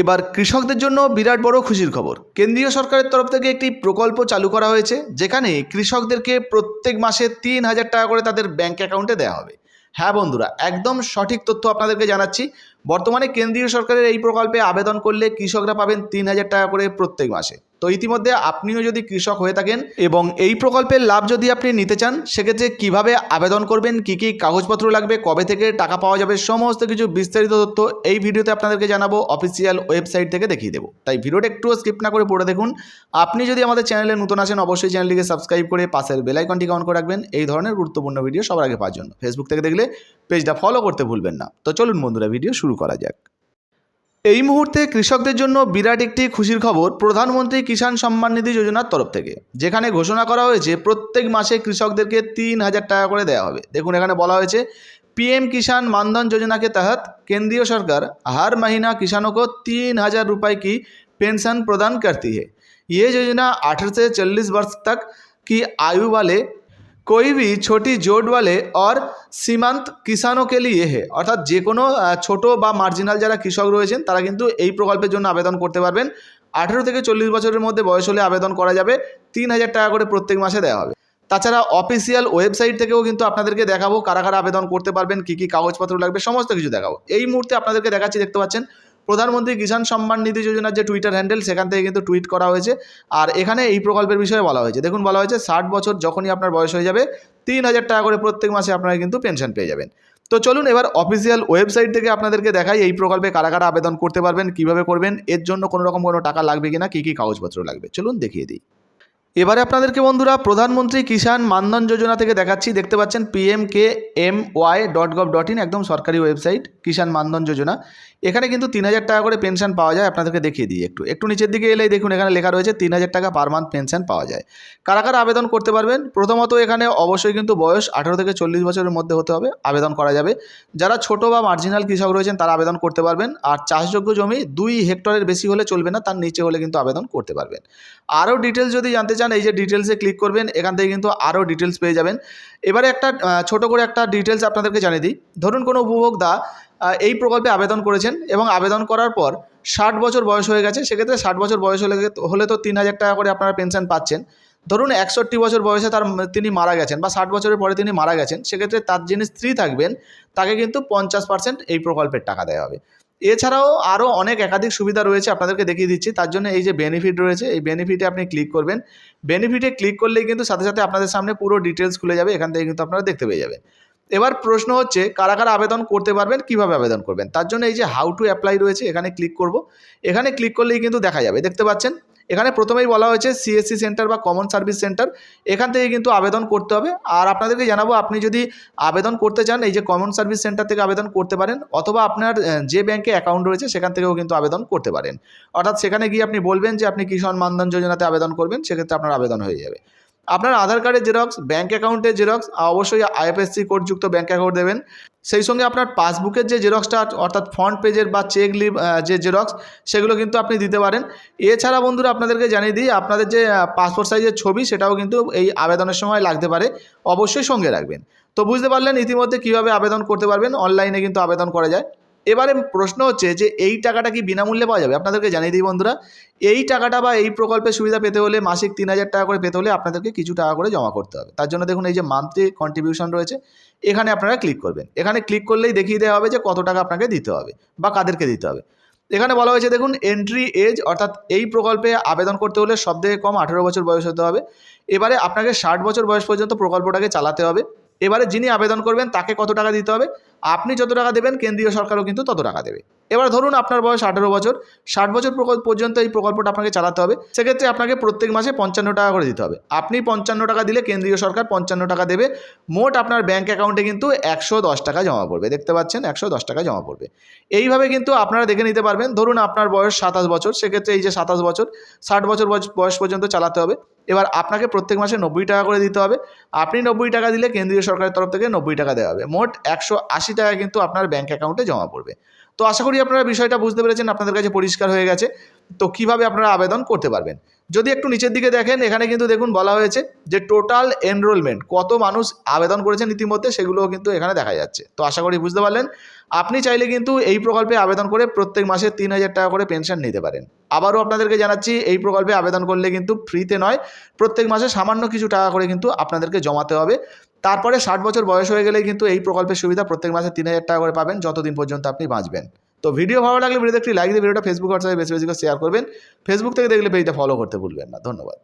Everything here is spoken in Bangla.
এবার কৃষকদের জন্য বিরাট বড় খুশির খবর। কেন্দ্রীয় সরকারের তরফ থেকে একটি প্রকল্প চালু করা হয়েছে, যেখানে কৃষকদেরকে প্রত্যেক মাসে তিন হাজার টাকা করে তাদের ব্যাংক অ্যাকাউন্টে দেওয়া হবে। হ্যাঁ বন্ধুরা, একদম সঠিক তথ্য আপনাদেরকে জানাচ্ছি। বর্তমানে কেন্দ্রীয় সরকারের এই প্রকল্পে আবেদন করলে কৃষকরা পাবেন তিন হাজার টাকা করে প্রত্যেক মাসে। তো ইতিমধ্যে আপনিও যদি কৃষক হয়ে থাকেন এবং এই প্রকল্পের লাভ যদি আপনি নিতে চান, সেক্ষেত্রে কীভাবে আবেদন করবেন, কি কি কাগজপত্র লাগবে, কবে থেকে টাকা পাওয়া যাবে, সমস্ত কিছু বিস্তারিত তথ্য এই ভিডিওতে আপনাদেরকে জানাব অফিসিয়াল ওয়েবসাইট থেকে দেখিয়ে দেবো। তাই ভিডিওটা একটু স্কিপ না করে পড়ে দেখুন। আপনি যদি আমাদের চ্যানেলে নতুন আসেন, অবশ্যই চ্যানেলটিকে সাবস্ক্রাইব করে পাশের বেলাইকনটিকে অন করে রাখবেন। এই ধরনের গুরুত্বপূর্ণ ভিডিও সবার আগে পাওয়ার জন্য। ফেসবুক থেকে দেখলে পেজটা ফলো করতে ভুলবেন না। তো চলুন বন্ধুরা ভিডিও শুরু করা যাক এই মুহূর্তে কৃষকদের জন্য বিরাট একটি খুশির খবর প্রধানমন্ত্রী কিষাণ সম্মান নিধি যোজনার তরফ থেকে যেখানে ঘোষণা করা হয়েছে প্রত্যেক মাসে কৃষকদেরকে तीन हजार টাকা করে দেওয়া হবে দেখুন এখানে বলা হয়েছে पीएम किसान मानधन योजना के तहत केंद्रीय सरकार हर महीना किसानों को तीन हजार रुपये की पेंशन प्रदान करती है ये योजना अठारह से चालीस वर्ष तक की आयु वाले कोई भी छोटी जोड़ वाले और সীমান্ত কিষানও কে লিয়ে হে অর্থাৎ যে কোনো আহ, ছোট বা মার্জিনাল যারা কৃষক রয়েছেন তারা কিন্তু এই প্রকল্পের জন্য আবেদন করতে পারবেন আঠেরো থেকে চল্লিশ বছরের মধ্যে বয়স হলে আবেদন করা যাবে তিন হাজার টাকা করে প্রত্যেক মাসে দেওয়া হবে তাছাড়া অফিসিয়াল ওয়েবসাইট থেকেও কিন্তু আপনাদেরকে দেখাবো কারা কারা আবেদন করতে পারবেন কী কী কাগজপত্র লাগবে সমস্ত কিছু দেখাবো এই মুহূর্তে আপনাদেরকে দেখাচ্ছি দেখতে পাচ্ছেন প্রধানমন্ত্রী কিষাণ সম্মান নিধি যোজনার যে টুইটার হ্যান্ডেল সেখান থেকে কিন্তু টুইট করা হয়েছে। আর এখানে এই প্রকল্পের বিষয়ে বলা হয়েছে। দেখুন, বলা হয়েছে ষাট বছর যখনই আপনার বয়স হয়ে যাবে, তিন হাজার টাকা করে প্রত্যেক মাসে আপনারা কিন্তু পেনশন পেয়ে যাবেন। তো চলুন এবার অফিসিয়াল ওয়েবসাইট থেকে আপনাদেরকে দেখাই এই প্রকল্পে কারা কারা আবেদন করতে পারবেন, কীভাবে করবেন, এর জন্য কোনো রকম কোনো টাকা লাগবে কিনা, কী কী কাগজপত্র লাগবে। চলুন দেখিয়ে দিই। এবারে আপনাদেরকে বন্ধুরা, প্রধানমন্ত্রী কিষাণ মানধন যোজনা থেকে দেখাচ্ছি। দেখতে পাচ্ছেন PM K M Y dot gov dot in একদম সরকারি ওয়েবসাইট কিষাণ মানধন যোজনা। এখানে কিন্তু তিন হাজার টাকা করে পেনশন পাওয়া যায়, আপনাদেরকে দেখিয়ে দিই একটু। একটু নিচের দিকে এলেই দেখুন, এখানে লেখা রয়েছে তিন হাজার টাকা পার মান্থ পেনশন পাওয়া যায়। কারা কারা আবেদন করতে পারবেন? প্রথমত এখানে অবশ্যই কিন্তু বয়স আঠারো থেকে চল্লিশ বছরের মধ্যে হতে হবে, আবেদন করা যাবে। যারা ছোট বা মার্জিনাল কৃষক রয়েছেন, তারা আবেদন করতে পারবেন। আর চাষযোগ্য জমি দুই হেক্টরের বেশি হলে চলবে না, তার নিচে হলে কিন্তু আবেদন করতে পারবেন। আরও ডিটেলস যদি জানতে চান, এই যে ডিটেলসে ক্লিক করবেন, এখান থেকে কিন্তু আরও ডিটেলস পেয়ে যাবেন। এবারে একটা ছোট করে একটা ডিটেলস আপনাদেরকে জানিয়ে দিই। ধরুন কোনো উপভোক্তা এই প্রকল্পে আবেদন করেছেন এবং আবেদন করার পর ষাট বছর বয়স হয়ে গেছে। সেক্ষেত্রে ষাট বছর বয়স হলে হলে তো তিন হাজার টাকা করে আপনারা পেনশন পাচ্ছেন। ধরুন একষট্টি বছর বয়সে তার তিনি মারা গেছেন বা ষাট বছরের পরে তিনি মারা গেছেন, সেক্ষেত্রে তার যিনি স্ত্রী থাকবেন, তাকে কিন্তু পঞ্চাশ পার্সেন্ট এই প্রকল্পের টাকা দেওয়া হবে। এছাড়াও আরও অনেক একাধিক সুবিধা রয়েছে আপনাদেরকে দেখিয়ে দিচ্ছি। তার জন্য এই যে বেনিফিট রয়েছে, এই বেনিফিটে আপনি ক্লিক করবেন। বেনিফিটে ক্লিক করলেই কিন্তু সাথে সাথে আপনাদের সামনে পুরো ডিটেলস খুলে যাবে, এখান থেকে কিন্তু আপনারা দেখতে পেয়ে যাবেন। এবার প্রশ্ন হচ্ছে, কারা কারা আবেদন করতে পারবেন, কীভাবে আবেদন করবেন? তার জন্য এই যে হাউ টু অ্যাপ্লাই রয়েছে, এখানে ক্লিক করব। এখানে ক্লিক করলেই কিন্তু দেখা যাবে, দেখতে পাচ্ছেন? এখানে প্রথমেই বলা হয়েছে সিএসসি সেন্টার বা কমন সার্ভিস সেন্টার এখান থেকে কিন্তু আবেদন করতে হবে। আর আপনাদেরকে জানাব, আপনি যদি আবেদন করতে চান, এই যে কমন সার্ভিস সেন্টার থেকে আবেদন করতে পারেন, অথবা আপনার যে ব্যাংকে অ্যাকাউন্ট রয়েছে, সেখান থেকেও কিন্তু আবেদন করতে পারেন। অর্থাৎ সেখানে গিয়ে আপনি বলবেন যে, আপনি কিষাণ মানধন যোজনাতে আবেদন করবেন, সেক্ষেত্রে আপনার আবেদন হয়ে যাবে। আপনার আধার কার্ডের জেরক্স ব্যাঙ্ক অ্যাকাউন্টের জেরক্স অবশ্যই আইএফএসসি কোডযুক্ত ব্যাঙ্ক অ্যাকাউন্ট দেবেন। সেই সঙ্গে আপনার পাসবুকের যে জেরক্সটা অর্থাৎ ফ্রন্ট পেজের বা চেক লিভ যে জেরক্স সেগুলো কিন্তু আপনি দিতে পারেন। এছাড়া বন্ধুরা, আপনাদেরকে জানিয়ে দিই, আপনাদের যে পাসপোর্ট সাইজের ছবি, সেটাও কিন্তু এই আবেদনের সময় লাগতে পারে। অবশ্যই সঙ্গে রাখবেন। তো বুঝতে পারলেন ইতিমধ্যে কীভাবে আবেদন করতে পারবেন? অনলাইনে কিন্তু আবেদন করা যায়। এবারে প্রশ্ন হচ্ছে যে এই টাকাটা কি বিনামূল্যে পাওয়া যাবে? আপনাদেরকে জানিয়ে দিই বন্ধুরা, এই টাকাটা বা এই প্রকল্পের সুবিধা পেতে হলে মাসিক তিন হাজার টাকা করে পেতে হলে আপনাদেরকে কিছু টাকা করে জমা করতে হবে। তার জন্য দেখুন এই যে মান্থলি কন্ট্রিবিউশন রয়েছে, এখানে আপনারা ক্লিক করবেন। এখানে ক্লিক করলেই দেখিয়ে দেওয়া হবে যে কত টাকা আপনাকে দিতে হবে বা কাদেরকে দিতে হবে। এখানে বলা হয়েছে দেখুন এন্ট্রি এজ অর্থাৎ এই প্রকল্পে আবেদন করতে হলে সব থেকে কম আঠেরো বছর বয়স হতে হবে। এবারে আপনাকে ষাট বছর বয়স পর্যন্ত প্রকল্পটাকে চালাতে হবে। এবারে যিনি আবেদন করবেন তাকে কত টাকা দিতে হবে? আপনি যত টাকা দেবেন, কেন্দ্রীয় সরকারও কিন্তু তত টাকা দেবে। এবার ধরুন আপনার বয়স আঠেরো বছর, ষাট বছর পর্যন্ত এই প্রকল্পটা আপনাকে চালাতে হবে। সেক্ষেত্রে আপনাকে প্রত্যেক মাসে পঞ্চান্ন টাকা করে দিতে হবে। আপনি পঞ্চান্ন টাকা দিলে কেন্দ্রীয় সরকার পঞ্চান্ন টাকা দেবে। মোট আপনার ব্যাঙ্ক অ্যাকাউন্টে কিন্তু একশো দশ টাকা জমা পড়বে। দেখতে পাচ্ছেন, একশো দশ টাকা জমা পড়বে। এইভাবে কিন্তু আপনারা দেখে নিতে পারবেন। ধরুন আপনার বয়স সাতাশ বছর, সেক্ষেত্রে এই যে সাতাশ বছর, ষাট বছর বয়স- পর্যন্ত চালাতে হবে। এবার আপনাকে প্রত্যেক মাসে নব্বই টাকা করে দিতে হবে। আপনি নব্বই টাকা দিলে কেন্দ্রীয় সরকারের তরফ থেকে নব্বই টাকা দেওয়া হবে। মোট একশো আশি টাকা কিন্তু আপনার ব্যাঙ্ক অ্যাকাউন্টে জমা পড়বে। তো আশা করি আপনারা বিষয়টা বুঝতে পেরেছেন, আপনাদের কাছে পরিষ্কার হয়ে গেছে। তো কীভাবে আপনারা আবেদন করতে পারবেন? যদি একটু নিচের দিকে দেখেন, এখানে কিন্তু দেখুন বলা হয়েছে যে টোটাল এনরোলমেন্ট কত মানুষ আবেদন করেছেন ইতিমধ্যে সেগুলোও কিন্তু এখানে দেখা যাচ্ছে। তো আশা করি বুঝতে পারলেন। আপনি চাইলে কিন্তু এই প্রকল্পে আবেদন করে প্রত্যেক মাসে তিন হাজার টাকা করে পেনশন নিতে পারেন। আবারও আপনাদেরকে জানাচ্ছি, এই প্রকল্পে আবেদন করলে কিন্তু ফ্রিতে নয়, প্রত্যেক মাসে সামান্য কিছু টাকা করে কিন্তু আপনাদেরকে জমাতে হবে। তারপরে ষাট বছর বয়স হয়ে গেলে কিন্তু এই প্রকল্পের সুবিধা প্রত্যেক মাসে তিন হাজার টাকা করে পাবেন, যতদিন পর্যন্ত আপনি বাঁচবেন। তো ভিডিও ভালো লাগলে ভিডিও একটি লাইক দিয়ে ভিডিওটা ফেসবুক হোয়াটসঅ্যাপে বেশি বেশি করে শেয়ার করবেন। ফেসবুক থেকে দেখলে পেজটা ফলো করতে ভুলবেন না। ধন্যবাদ।